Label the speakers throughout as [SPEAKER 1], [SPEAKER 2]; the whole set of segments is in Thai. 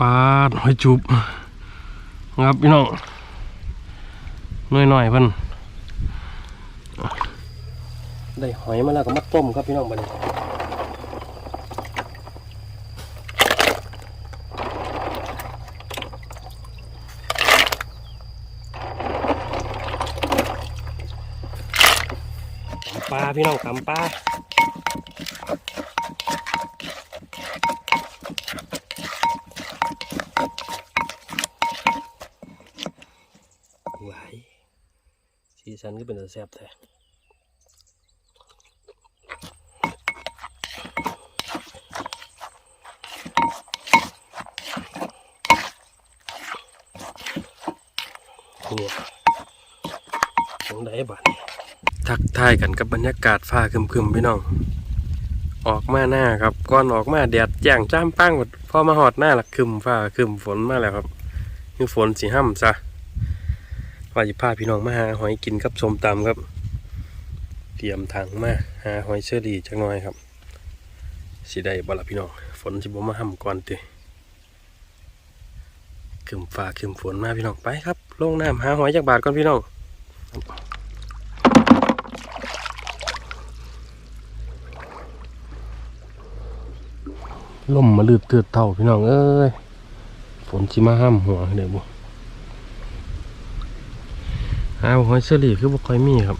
[SPEAKER 1] ปลาหอยจุบครับพี่น้องน้อยหน่อยๆเพิ่นได้หอยมาแล้วก็มาต้มครับพี่น้องบัดนี้ปลาพี่น้องตำปลา สันก็เป็นตาแซ่บแท้นี่ตรงไหนบ้านทักทายกันกับบรรยากาศฟ้าคึมๆพี่น้อง ออกมาหน้าครับก่อนออกมาแดดแจ่งจ้ามป้างหมดพอมาหอดหน้าละคึมฟ้าคึมฝนมาแล้วครับคือฝนสีห้ำซะ ว่าจะพาพี่น้องมาหาหอยกินกับสมตำครับ เตรียมถังมาหาหอยเชอรี่จักหน่อยครับสิได้บ่ละพี่น้องฝนสิบ่มาห่ำก่อนติขึ้นฟ้าขึ้นฝนมาพี่น้องไปครับลงน้ำหาหอยจากบาทก่อนพี่น้องล่มมาลืดเตือดเท่าพี่น้องเอ้ยฝนสิมาห้ำหัวเดี๋ยวบ่ หาหอยเชอรี่คือบ่ค่อยมีครับ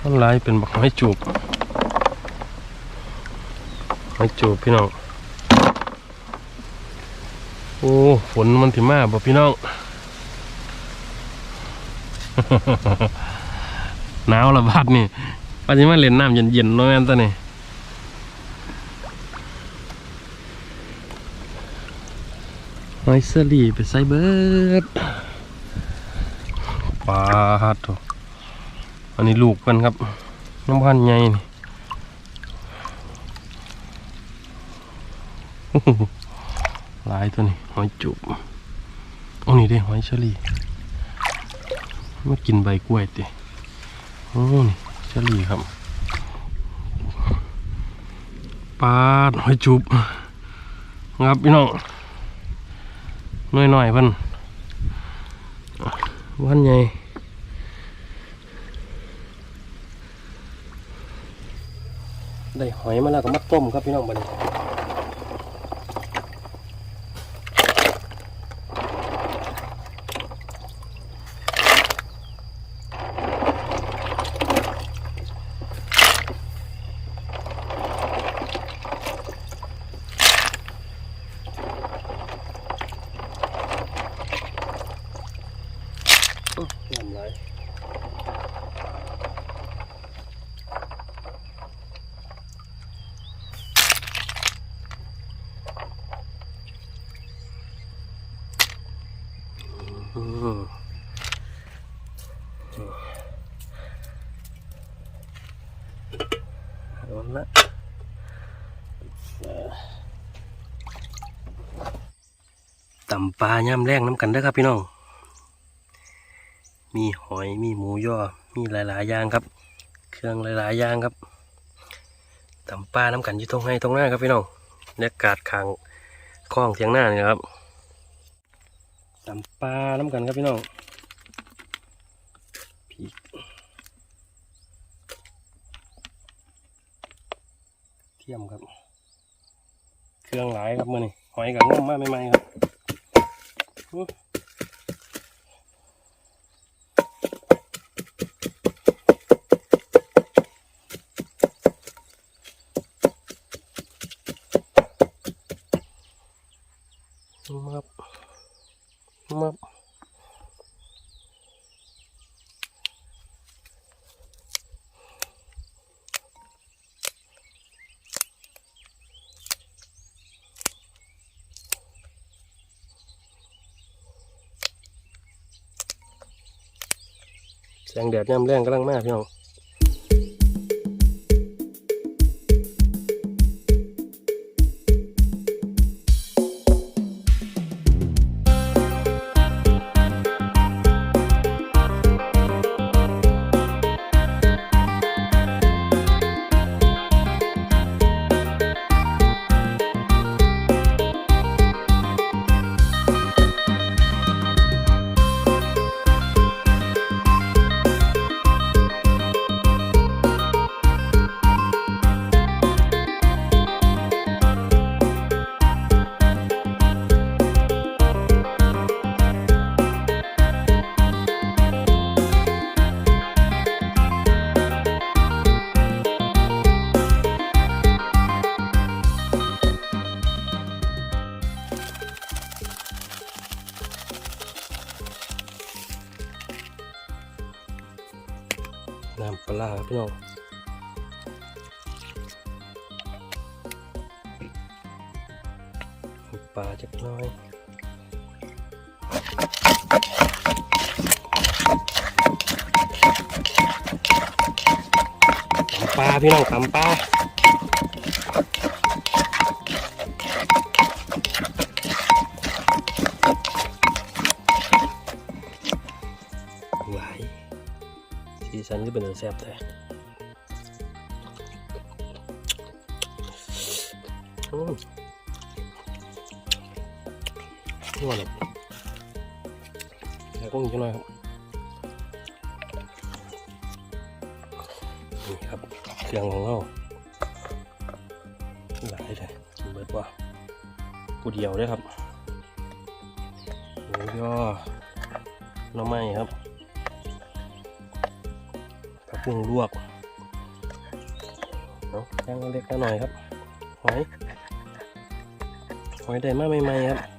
[SPEAKER 1] ต้นลายเป็นบักหอยจูบหอยจูบพี่น้องโอ้ฝนมันถิมาบ่พี่น้องหนาวละบาดนี่ปัจจุบันเล่นน้ำเย็นๆน้อยอันตัวนี้ หอยเชอรี่ไปใส่เบิดปลาฮัดโถอันนี้ลูกกันครับ น้ำพันใหญ่นี่หลายตัวนี้หอยจุบอ้นี่เด้หอยเชอรี่มากินใบกล้วยติโอ้นี่เชอรี่ครับปลาหอยจุบครับพี่น้อง น้อยหน่อยๆเพิ่นวันใหญ่ได้หอยมาแล้วก็มาต้มครับพี่น้องบัดนี้ ยำไรอืมโดนละ ตำปลาย่ำแรงน้ำกันเด้อครับพี่น้อง มีหอยมีหมูย่อ มีหลายๆอย่างครับ เครื่องหลายๆอย่างครับตำปลาน้ำกันอยู่ตรงให้ตรงหน้าครับพี่น้องบรรยากาศขางคลองเทียงหน้านี่ครับตำปลาน้ำกันครับพี่น้องพริกเทียมครับ เครื่องหลายครับมือนี่หอยกับง่มมากไม่ๆครับอื้อ มับมับ แสงแดดย่ำแรงกำลังมากพี่น้อง พี่น้องตำปลาหลายสีสันก็เป็นอันแซ่บแต่อืมนี่ว่าหรอแล้วก็มีจังหน่อยครับ เครื่องของเราหลายเลยกินเบิดว่าผู้เดียวด้วยครับหมูยน้ำไม้ครับผักบุ้งลวกเอาย่างเล็กๆหน่อยครับหอยหอยได้มาใหม่ๆครับ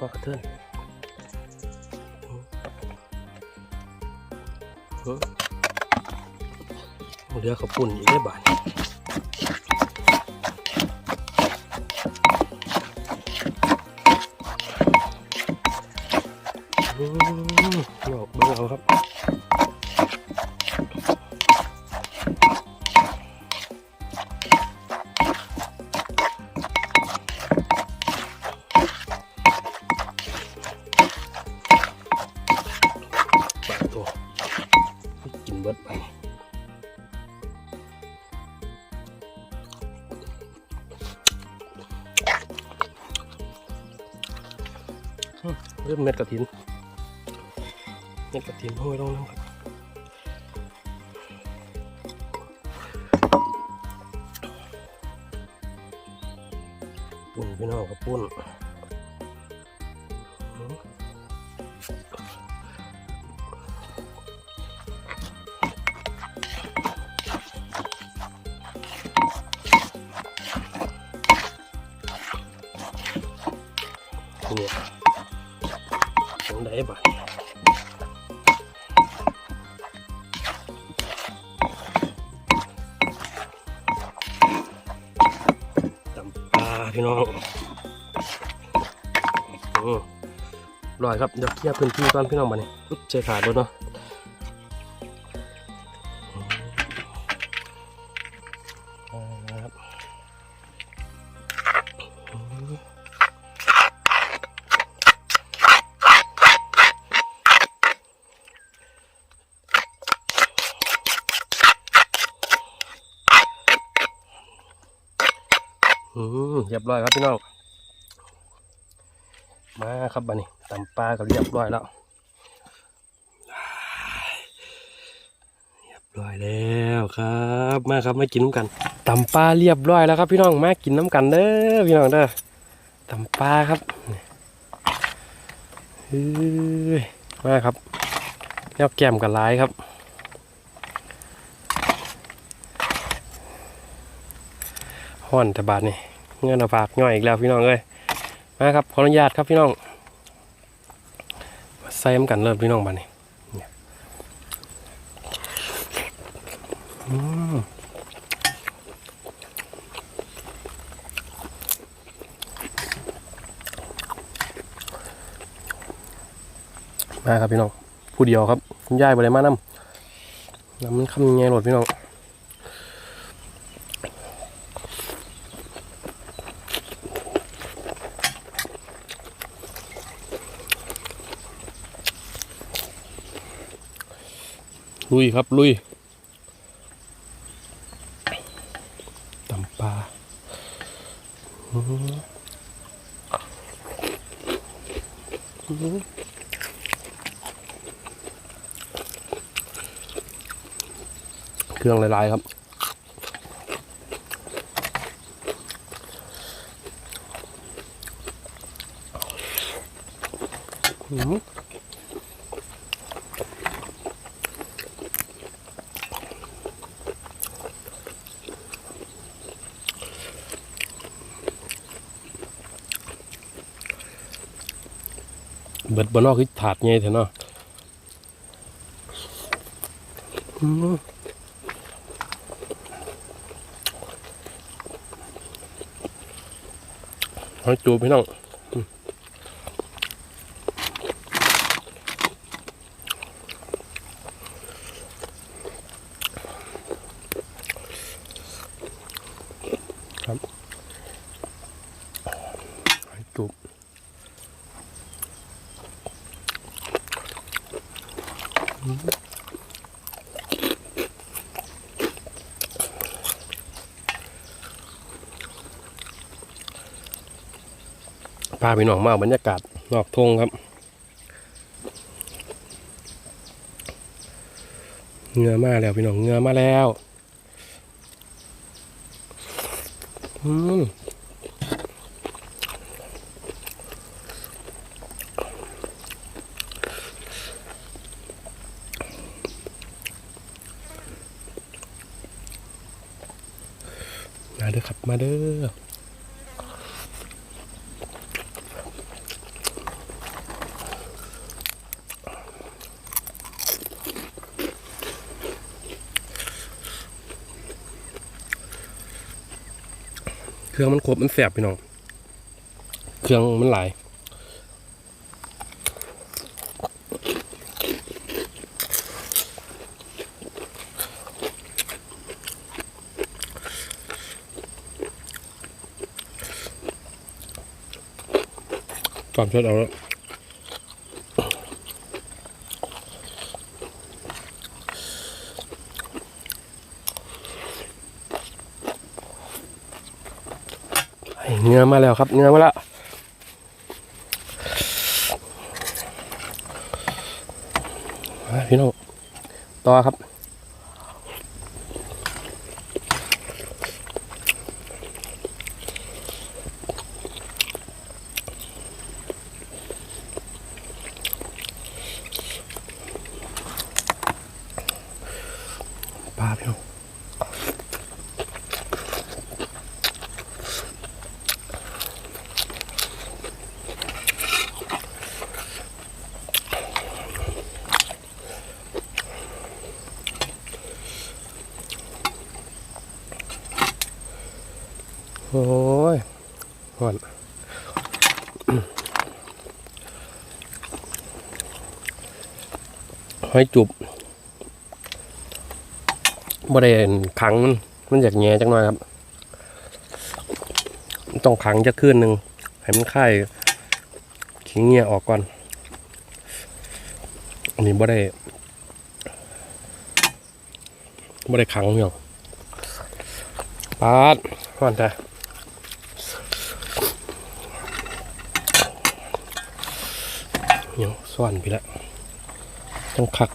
[SPEAKER 1] ปอกระเทือนเฮ้อเรือขาวปุ่นอีกได้บาท เม็ดกระถินเม็ดกระถินห้อยลงน้ำครับปุ่นพี่น้องครับปุ่น รอยครับเดี๋ยวเคลียร์พื้นที่ก่อนพี่น้องมาเนี่ยอุ๊บใจขาดแล้วเนาะอืมเรียบร้อยครับพี่น้อง มาครับบันนี้ ตำปลาก็เรียบร้อยแล้วเรียบร้อยแล้วครับ มาครับมากินน้ำกันตำปลาเรียบร้อยแล้วครับ พี่น้องมากินน้ำกันเด้อพี่น้องเด้อตำปลาครับมาครับแนวแก้มกับลายครับห่อนแต่บาทนี่เงินเอาฝากย่อยอีกแล้วพี่น้องเอ้ยมาครับขออนุญาตครับพี่น้อง มาใส่มกันเลยพี่น้องบ้านนี้มาครับพี่น้องผู้เดียวครับคุณยายบริมาน้ำน้ำมันคำยังไงโหลดพี่น้อง ลุยครับลุยตำปลาเครื่องลายๆครับอื้อ เบิดบนนอกคือถาดไงเถอะเนาะใหอยจูบพี่น้องอืมครับหอยจูบ พาไปหนองมาเอาบรรยากาศนอกทงครับเงือมาแล้วพี่น้องเงือมาแล้ว อืมมาเด้อครับมาเด้อ เครื่องมันครบมันแสบพี่น้อง เครื่องมันหลายตอมชดเอาแล้ว เนื้อมาแล้วครับ เนื้อมาแล้วพี่น้องต่อครับปลาพี่น้อง อยจุบบ่ได้ขังมันมันอยากแง่จังหน่อยครับ ต้องขังจะคืนหนึ่งให้มันค่ายขี้เงี้ยออกก่อน อันนี้บ่ได้บ่ได้ขังเนาะปาดห่อนแต่เดี๋ยส่วนพี่ละ ต้องคัก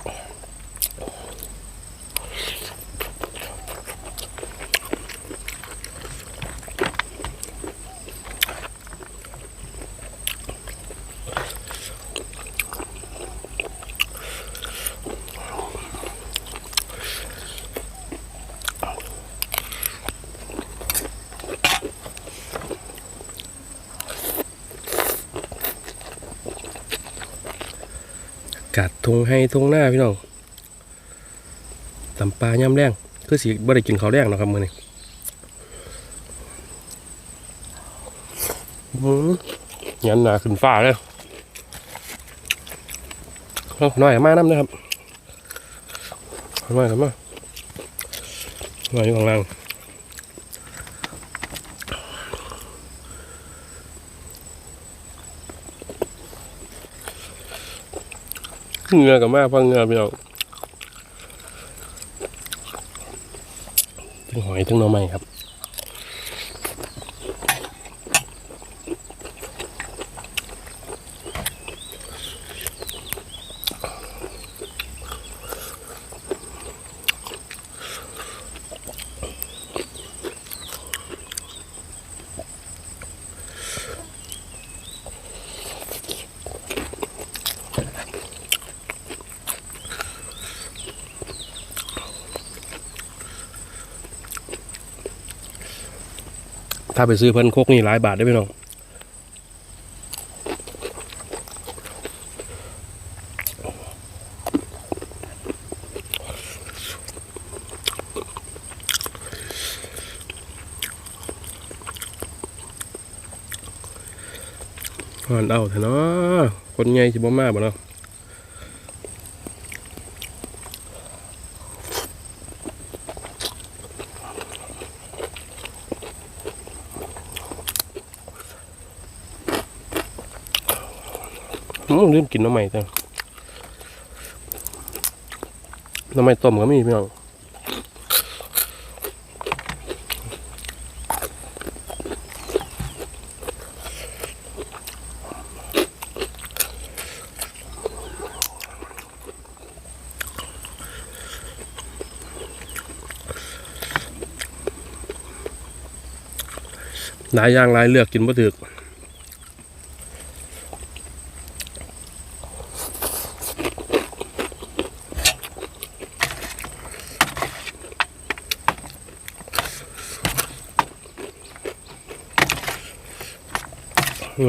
[SPEAKER 1] งให้ทงหน้าพี่น้องตำปลาย่ำแรงคือสิบ่ได้กินข้าวแรงเนาะครับมือนี้อืมยันหนาขึ้นฟ้าเลยหน่อยมาน้ำนะครับหน่อยครับมาหน่อยอยู่ข้างล่าง เงือกับมาพังเงือพี่น้องทั้งหอยทั้งหน่อไม้ครับ ถ้าไปซื้อเพิ่นโคกนี่หลายบาทได้ไหมน้องหอนเอาเถอะเนาะคนไงสิบ่มาบ่เนาะ ลืมกินน้ำใหม่จังหน้ำใหม่ต้มก็มีพี่น้องหลายอย่างหลายเลือกกินบ่ถึก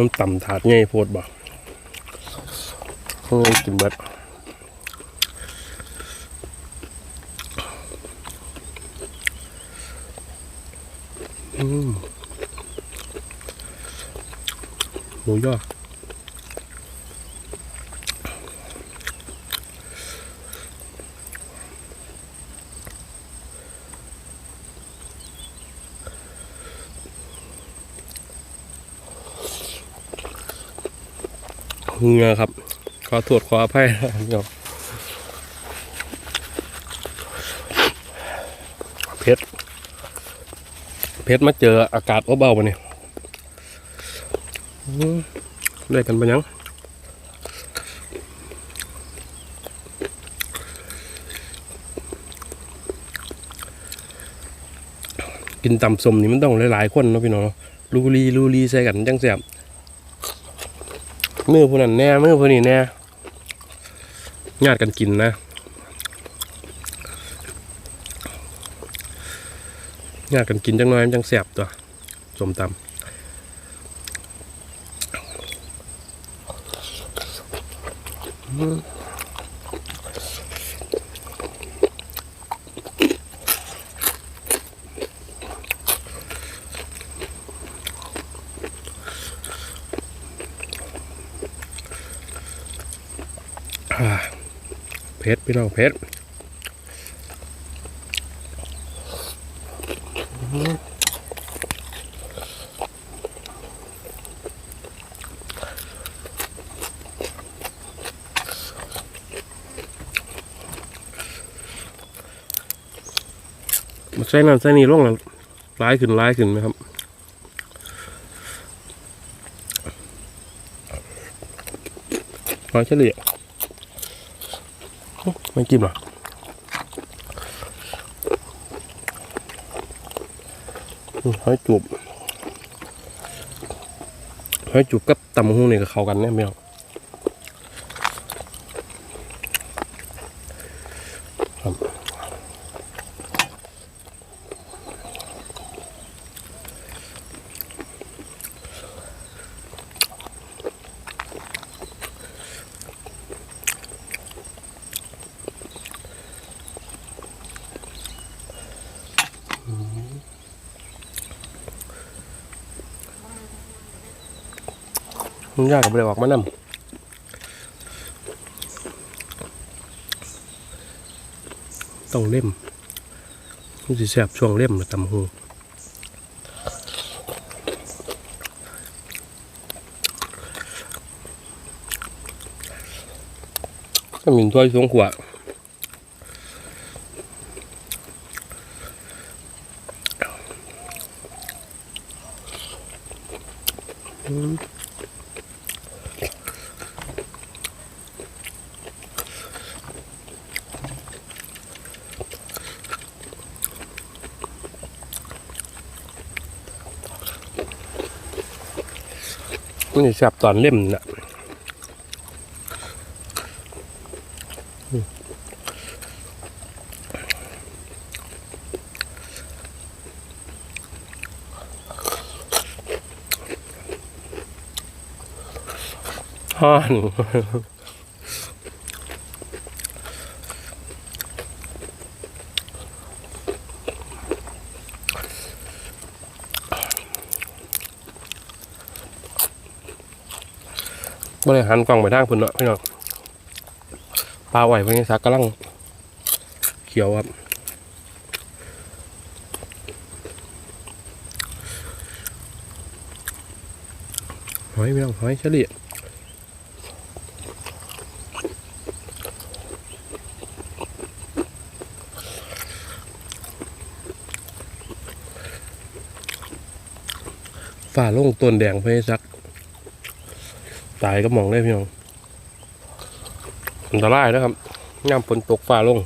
[SPEAKER 1] มันต่ำถาดง่ายโพดบ่เงยกินเบิดอืมหมูย่อ เหงือครับ ขอโทษขออภัยนะครับเพชรเพชรมาเจออากาศอบเบาปะเนี่ยอืมได้กันปะยังกินตำสมนี่มันต้องหลายๆคนเนาะพี่น้องลูรีลูรีใส่กันจังแสบ มือผู้นั้นแน่มือผู้นี้แน่ญาติกันกินนะญาติกันกินจังน้อยจังแสบตัวสมตำอืม เพชรพี่น้องเพชรมาใช้น้ำใช้นี่ลงแล้วร้ายขึ้นร้ายขึ้นไหมครับร้อยเฉลี่ย ไม่กินหรออืมหอยจูบหอยจูบกับตำหูนี่ก็เข้ากันเนี่ยไม่เอา ยากับเบลออกมานำต้องเล่มมันจะแสบช่วงเล่มนะตำหูก็มีถ้วยสองขวด มับตอนเล่มน่ะอืมฮ่อน บริหารกล่องไปทางพุ่นเนาะพี่น้องปลาไหวพวกนี้ซักกำลังเขียวครับหอยพี่น้องหอยเฉลี่ยฝ่าลงต้นแดงเพื่อให้ซัก ตายก็มองได้พี่น้องอันตรายนะครับย่ำฝนตกฟ้าลง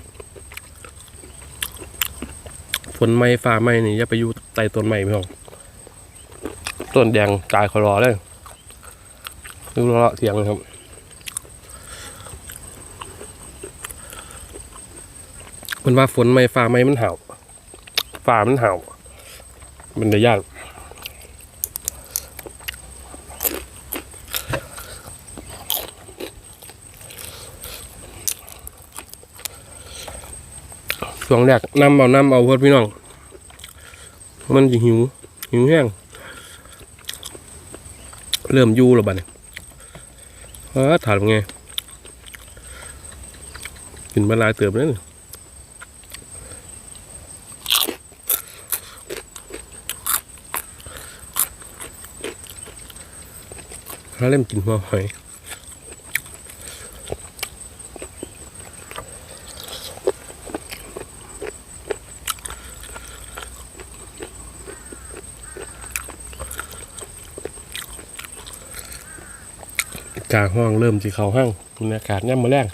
[SPEAKER 1] ฝนไม่ฟ้าไม่นี่อย่าไปอยู่ใต้ต้นไม้พี่น้องต้นแดงตายขอรอเลยดูรอเถียงเลยครับมันว่าฝนไม่ฟ้าไม่มันเห่าฟ้ามันเห่า มันจะยาก ช่วงแรกน้ำเอาน้ำเอาเพื่อนพี่น้อง มันจะหิว หิวแห้ง เริ่มยู่แล้วบัดเนี่ยเออถามไงกินมาลายเติบแล้วนี่ถ้าเริ่มกินหัวหอย กลางห้องเริ่มที่เขาห้างบรรยากาศย่ำมาแรง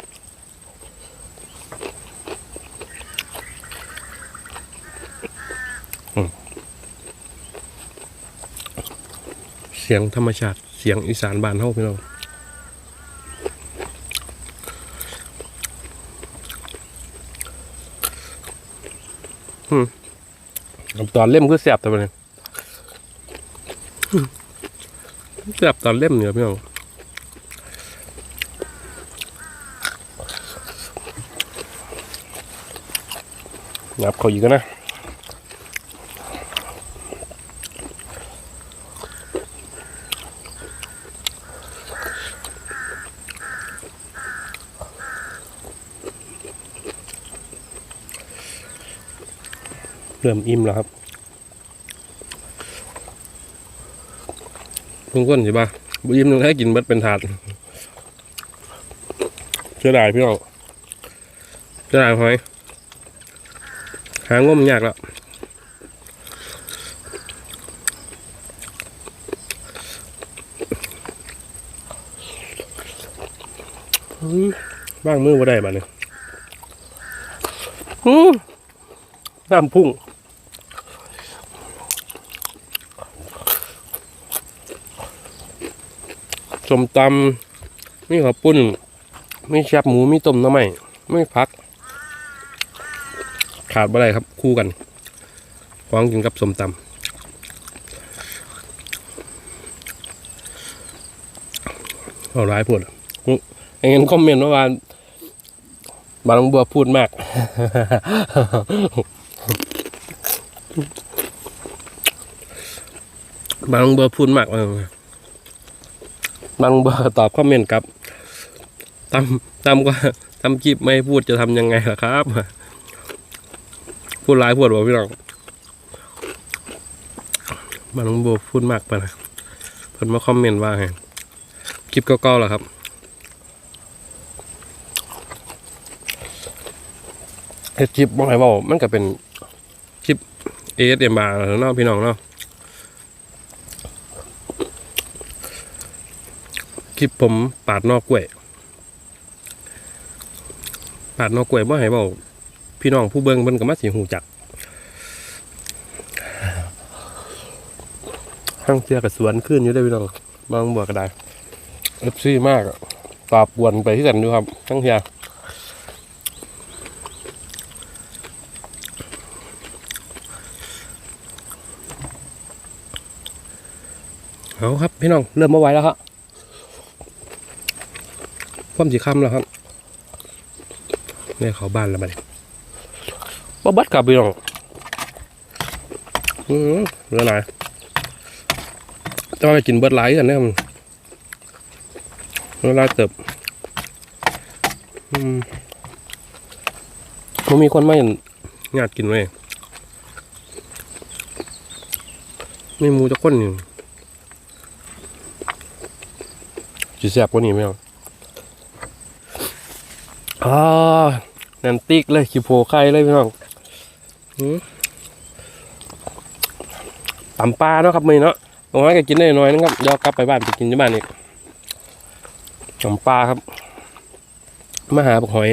[SPEAKER 1] เสียงธรรมชาติ เสียงอีสานบานเฮาพี่น้องอืมตอนเล่มคือแสบแต่บัดนี้อืมแสบตอนเล่มเหนี่ยพี่น้อง งับเขาอีกนะเริ่มอิ่มแล้วครับเพิ่งก้นใช่ปะบุอิ่มต้องให้กินเบัดเป็นถาดเชื่อได้พี่น้องเชื่อได้หอยางมยากแล้วบ้างมือมาได้บ้าเนี่ยอื้อน้ำพุ่งสมตำมีข้าวปุ้น มีแชบหมู มีต้มน้ำใหม่ไม่พัก ขาดบ่ได้ครับคู่กันฟ้องกินกับสมตำเอาร้ายพูดไอ้เงินคอมเมนต์เมื่อวานบางบัวพูดมาก บางบัวพูดมากเออบางบัวตอบคอมเมนต์กลับตามตามก็ทำคลิปไม่พูดจะทำยังไงล่ะครับ พูดร้ายพูดว่าพี่น้องมาน้องโบพูดมากไปนะเพิ่นมาคอมเมนต์ว่าไงคลิปเก่าๆหรอครับเฮ็ดคลิปบ่ให้เว้ามันก็เป็นคลิป ASMR แล้วเนาะพี่น้องเนาะคลิปผมปาดนอกกล้วย ปาดนอกกล้วยบ่ให้เว้า พี่น้องผู้เบิ่งเพิ่นก็มาสิหูจักห้างเสียกับสวนขึ้นอยู่ได้พี่น้องบางบัวก็ได้เอฟซีมากอะตอบวนไปที่กันดูครับทั้งเทียเอาครับพี่น้องเริ่มมาไหวแล้วครับความสีค่ำแล้วครับเนี่ยเขาบ้านแล้วมาดิบ่เบ่บัดกับพี่น้องอือเหลือหลายแต่ว่าไปกินเบิดหลายกันเนี่ยมันเวลาเติบอืมมันมีคนไมาเห็นงาดกินเว้ไม่มูจะคนอยู่จีแซบกว่านี้ไหมครับอ่าแนนติกเลยขี้โพไข่เลยพี่น้อง ตำปลาเนาะครับมือเนาะตรงนั้นก็กินได้น้อยนะครับเดี๋ยวกลับไปบ้านไปกินที่บ้านอีกตำปลาครับมาหาบักหอย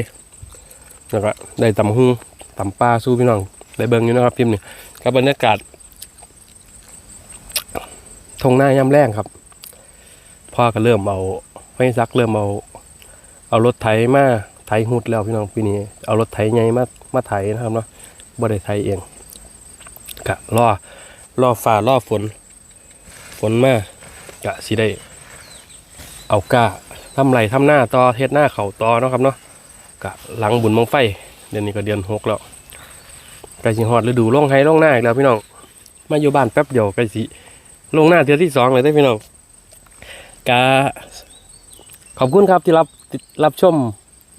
[SPEAKER 1] แล้วก็ได้ตำหุ้งตำปลาสู้พี่น้องได้เบิ่งอยู่นะครับพิมพ์นี่กับบรรยากาศทงหน้ายามแรงครับพ่อก็เริ่มเอาไม่ซักเริ่มเอา เอารถไถมาไถหุดแล้วพี่น้องปีนี้เอารถไถใหญ่มามาไถนะครับเนาะ บ่ได้ไถเองกะรอรอฝ่ารอฝน ฝนมากะสิได้ เอาก้าทำไรทำหน้าต่อเฮ็ดหน้าเขาต่อเนาะครับเนาะกะหลังบุญมังไฟ เดือนนี้ก็เดือนหกแล้วกล้สิฮอดฤดูล่องไห้ล่องหน้าอีกแล้วพี่น้องมาอยู่บ้านแป๊บเดียวกล้สิลงหน้าเดือนที่สองเลยได้พี่น้องกะขอบคุณครับที่รับรับชม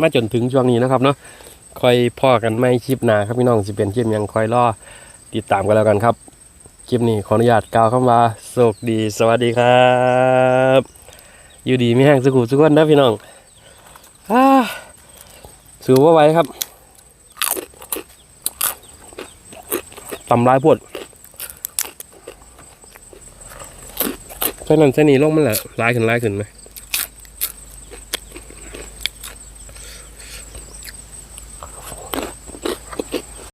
[SPEAKER 1] มาจนถึงช่วงนี้นะครับเนาะ คอยพ่อกันไม่คลิปหนาครับพี่น้องสิเป็นคลิปยังคอยรอติดตามกันแล้วกันครับ คลิปนี้ขออนุญาตกล่าวคำว่าโชคดีสวัสดีครับ อยู่ดีไม่แห้งสุขุสุขวันนะพี่น้องอาสูว่าไว้ครับตำร้ายปวดใช่นั่นใช่นี่ลงมันแหละร้ายขึ้นร้ายขึ้นไหม